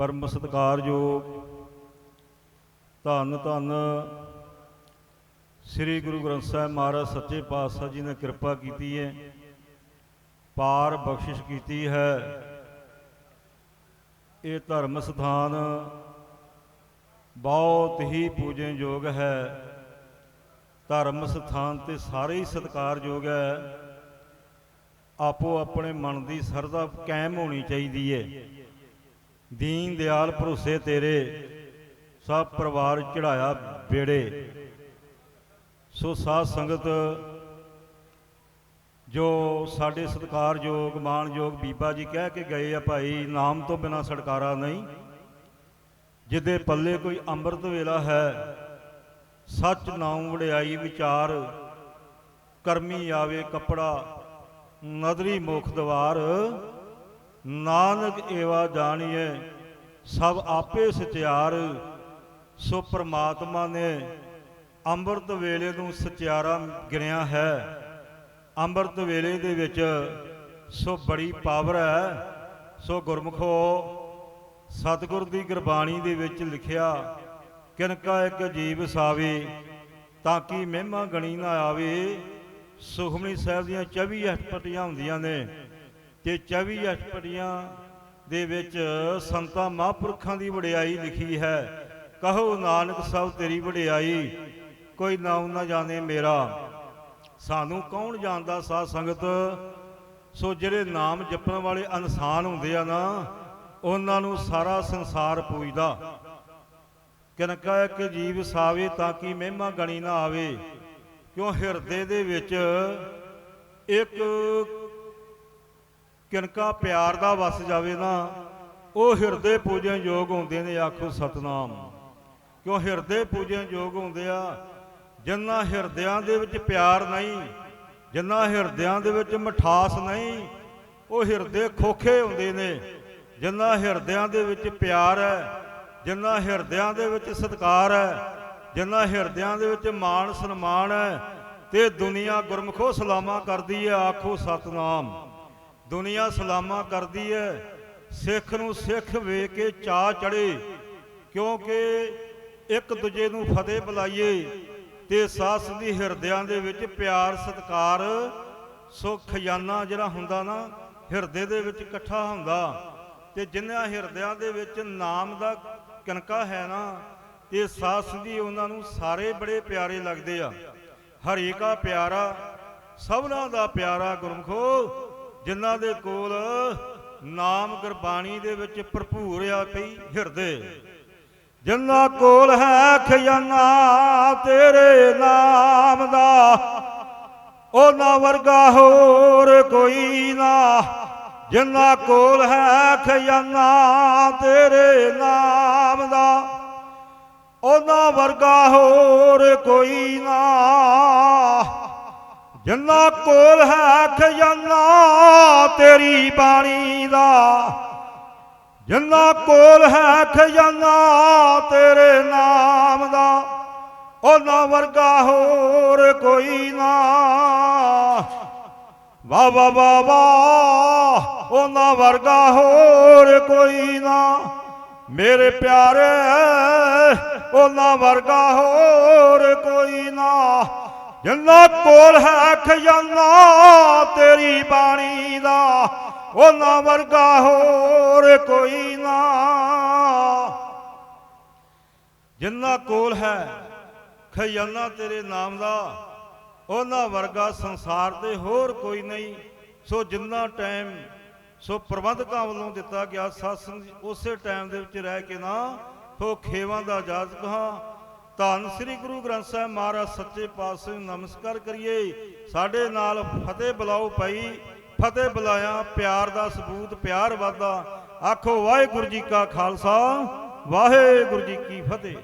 ਪਰਮ ਸਤਿਕਾਰਯੋਗ ਧੰਨ ਧੰਨ ਸ੍ਰੀ ਗੁਰੂ ਗ੍ਰੰਥ ਸਾਹਿਬ ਮਹਾਰਾਜ ਸੱਚੇ ਪਾਤਸ਼ਾਹ ਜੀ ਨੇ ਕਿਰਪਾ ਕੀਤੀ ਹੈ, ਪਾਰ ਬਖਸ਼ਿਸ਼ ਕੀਤੀ ਹੈ। ਇਹ ਧਰਮ ਸਥਾਨ ਬਹੁਤ ਹੀ ਪੂਜਨਯੋਗ ਹੈ। ਧਰਮ ਸਥਾਨ ਤੇ ਸਾਰੇ ਹੀ ਸਤਿਕਾਰਯੋਗ ਹੈ। ਆਪੋ ਆਪਣੇ ਮਨ ਦੀ ਸਰਦਾ ਕਾਇਮ ਹੋਣੀ ਚਾਹੀਦੀ ਹੈ। ਦੀਨ ਦਿਆਲ ਭਰੋਸੇ ਤੇਰੇ, ਸਭ ਪਰਿਵਾਰ ਚੜਾਇਆ ਬੇੜੇ ਸੋ ਸਾਧ ਸੰਗਤ, ਜੋ ਸਾਡੇ ਸਤਿਕਾਰਯੋਗ ਮਾਣਯੋਗ ਬੀਬਾ ਜੀ ਕਹਿ ਕੇ ਗਏ ਆ ਭਾਈ, ਨਾਮ ਤੋਂ ਬਿਨਾ ਛੁਟਕਾਰਾ ਨਹੀਂ। ਜਿਹਦੇ ਪੱਲੇ ਕੋਈ ਅੰਮ੍ਰਿਤ ਵੇਲਾ ਹੈ, ਸੱਚ ਨਾਮ ਵਡਿਆਈ ਵਿਚਾਰ, ਕਰਮੀ ਆਵੇ ਕਪੜਾ, ਨਦਰੀ ਮੁਖ ਦਵਾਰ। ਨਾਨਕ ਏਵਾ ਜਾਣੀਏ ਸਭ ਆਪੇ ਸਚਿਆਰ, ਸੋ ਪ੍ਰਮਾਤਮਾ ਨੇ ਅੰਮ੍ਰਿਤ ਵੇਲੇ ਨੂੰ ਸਚਿਆਰਾ ਗਿਣਿਆ ਹੈ। ਅੰਮ੍ਰਿਤ ਵੇਲੇ ਦੇ ਵਿੱਚ ਸੋ ਬੜੀ ਪਾਵਰ ਹੈ। ਸੋ ਗੁਰਮਖੋ, ਸਤਿਗੁਰ ਦੀ ਗੁਰਬਾਣੀ ਦੇ ਵਿੱਚ ਲਿਖਿਆ, ਕਿਨਕਾ ਇੱਕ ਜੀਵ ਸਾਵੇ, ਤਾਂ ਕਿ ਮਹਿਮਾ ਗਣੀ ਨਾ ਆਵੇ। ਸੁਖਮਨੀ ਸਾਹਿਬ ਦੀਆਂ 24 ਅਸ਼ਟਪਦੀਆਂ ਹੁੰਦੀਆਂ ਨੇ। ਤੇ 24 ਅਸ਼ਟਪਦੀਆਂ ਦੇ ਵਿੱਚ ਸੰਤਾਂ ਮਹਾਂਪੁਰਖਾਂ ਦੀ ਵਡਿਆਈ ਲਿਖੀ ਹੈ। ਕਹੋ ਨਾਨਕ ਸਭ ਤੇਰੀ ਵਡਿਆਈ, ਕੋਈ ਨਾਮ ਨਾ ਜਾਣੇ ਮੇਰਾ। ਸਾਨੂੰ ਕੌਣ ਜਾਣਦਾ ਸਾਧ ਸੰਗਤ? ਸੋ ਜਿਹੜੇ ਨਾਮ ਜਪਣ ਵਾਲੇ ਇਨਸਾਨ ਹੁੰਦੇ ਆ ਨਾ, ਉਹਨਾਂ ਨੂੰ ਸਾਰਾ ਸੰਸਾਰ ਪੂਜਦਾ। ਕਿਨਕਾ ਇੱਕ ਜੀਵ ਸਾਵੇ ਤਾਂ ਕਿ ਮਹਿਮਾ ਗਣੀ ਨਾ ਆਵੇ। ਕਿਉਂ ਹਿਰਦੇ ਦੇ ਵਿੱਚ ਇੱਕ ਕਿਨਕਾ ਪਿਆਰ ਦਾ ਵਸ ਜਾਵੇ ਨਾ, ਉਹ ਹਿਰਦੇ ਪੂਜਨ ਯੋਗ ਹੁੰਦੇ ਨੇ, ਆਖੋ ਸਤਨਾਮ। ਕਿਉਂ ਹਿਰਦੇ ਪੂਜਨ ਯੋਗ ਹੁੰਦੇ ਆ? ਜਿੰਨਾ ਹਿਰਦਿਆਂ ਦੇ ਵਿੱਚ ਪਿਆਰ ਨਹੀਂ, ਜਿੰਨਾ ਹਿਰਦਿਆਂ ਦੇ ਵਿੱਚ ਮਠਾਸ ਨਹੀਂ, ਉਹ ਹਿਰਦੇ ਖੋਖੇ ਹੁੰਦੇ ਨੇ। ਜਿੰਨਾ ਹਿਰਦਿਆਂ ਦੇ ਵਿੱਚ ਪਿਆਰ ਹੈ, ਜਿੰਨਾ ਹਿਰਦਿਆਂ ਦੇ ਵਿੱਚ ਸਤਿਕਾਰ ਹੈ, ਜਿੰਨਾ ਹਿਰਦਿਆਂ ਦੇ ਵਿੱਚ ਮਾਣ ਸਨਮਾਨ ਹੈ, ਤੇ ਦੁਨੀਆ ਗੁਰਮਖੋ ਸਲਾਮਾ ਕਰਦੀ ਹੈ, ਆਖੋ ਸਤਨਾਮ। ਦੁਨੀਆ ਸਲਾਮਾ ਕਰਦੀ ਹੈ ਸਿੱਖ ਨੂੰ ਸਿੱਖ ਵੇਖ ਕੇ ਚਾ ਚੜੇ ਕਿਉਂਕਿ ਇੱਕ ਦੂਜੇ ਨੂੰ ਫਤਿਹ ਬੁਲਾਈਏ ਤੇ ਸਾਸ ਦੀ ਹਿਰਦਿਆਂ ਦੇ ਵਿੱਚ ਪਿਆਰ, ਸਤਿਕਾਰ ਸੋ ਖਜ਼ਾਨਾ ਜਿਹੜਾ ਹੁੰਦਾ ਨਾ, ਹਿਰਦੇ ਦੇ ਵਿੱਚ ਇਕੱਠਾ ਹੁੰਦਾ ਤੇ ਜਿਨ੍ਹਾਂ ਹਿਰਦਿਆਂ ਦੇ ਵਿੱਚ ਨਾਮ ਦਾ ਕਨਕਾ ਹੈ ਨਾ, ਤੇ ਸਾਸ ਦੀ ਉਹਨਾਂ ਨੂੰ ਸਾਰੇ ਬੜੇ ਪਿਆਰੇ ਲੱਗਦੇ ਆ। ਹਰੇਕਾ ਪਿਆਰਾ, ਸਭਨਾਂ ਦਾ ਪਿਆਰਾ ਗੁਰਮਖੋ ਜਿਨ੍ਹਾਂ ਦੇ ਕੋਲ ਨਾਮ ਗੁਰਬਾਣੀ ਦੇ ਵਿੱਚ ਭਰਪੂਰ ਆ ਪਈ ਹਿਰਦੇ। ਜਿਨ੍ਹਾਂ ਕੋਲ ਹੈ ਖਜ਼ਾਨਾ ਤੇਰੇ ਨਾਮ ਦਾ, ਉਹਨਾਂ ਵਰਗਾ ਹੋਰ ਕੋਈ ਨਾ। ਜਿਨ੍ਹਾਂ ਕੋਲ ਹੈ ਖਜ਼ਾਨਾ ਤੇਰੇ ਨਾਮ ਦਾ, ਉਹਨਾਂ ਵਰਗਾ ਹੋਰ ਕੋਈ ਨਾ। ਜਿੰਨਾ ਕੋਲ ਹੈ ਖਜ਼ਾਨਾ, ਤੇਰੀ ਬਾਣੀ ਦਾ। ਜਿੰਨਾ ਕੋਲ ਹੈ ਖਜ਼ਾਨਾ, ਤੇਰੇ ਨਾਮ ਦਾ। ਉਹਨਾਂ ਵਰਗਾ ਹੋਰ ਕੋਈ ਨਾ। ਵਾ ਵਾ ਵਾ ਵਾ ਉਹਨਾਂ ਵਰਗਾ ਹੋਰ ਕੋਈ ਨਾ। ਮੇਰੇ ਪਿਆਰੇ, ਉਹਨਾਂ ਵਰਗਾ ਹੋਰ ਕੋਈ ਨਾ। ਜਿੰਨਾ ਕੋਲ ਹੈ ਖਜ਼ਾਨਾ ਤੇਰੀ ਬਾਣੀ ਦਾ, ਉਹਨਾਂ ਵਰਗਾ ਹੋਰ ਕੋਈ ਨਾ। ਜਿਨ੍ਹਾਂ ਕੋਲ ਹੈ ਖਜ਼ਾਨਾ ਤੇਰੇ ਨਾਮ ਦਾ, ਉਹਨਾਂ ਵਰਗਾ ਸੰਸਾਰ ਦੇ ਹੋਰ ਕੋਈ ਨਹੀਂ। ਸੋ ਜਿੰਨਾ ਟਾਈਮ, ਸੋ ਪ੍ਰਬੰਧਕਾਂ ਵੱਲੋਂ ਦਿੱਤਾ ਗਿਆ ਸਾਸਨ ਉਸੇ ਟਾਈਮ ਦੇ ਵਿੱਚ ਰਹਿ ਕੇ ਨਾ ਸੋ ਖੇਵਾਂ ਦਾ ਇਜਾਜ਼ਤ ਕਹਾ ਧੰਨ ਸ੍ਰੀ ਗੁਰੂ ਗ੍ਰੰਥ ਸਾਹਿਬ ਮਹਾਰਾਜ, ਸੱਚੇ ਪਾਤਸ਼ਾਹ ਨੂੰ ਨਮਸਕਾਰ ਕਰੀਏ। ਸਾਡੇ ਨਾਲ ਫਤਿਹ ਬੁਲਾਓ ਭਾਈ, ਫਤਿਹ ਬੁਲਾਇਆ, ਪਿਆਰ ਦਾ ਸਬੂਤ, ਪਿਆਰ ਵਾਦਾ ਆਖੋ ਵਾਹਿਗੁਰੂ ਜੀ ਕਾ ਖਾਲਸਾ, ਵਾਹਿਗੁਰੂ ਜੀ ਕੀ ਫਤਿਹ।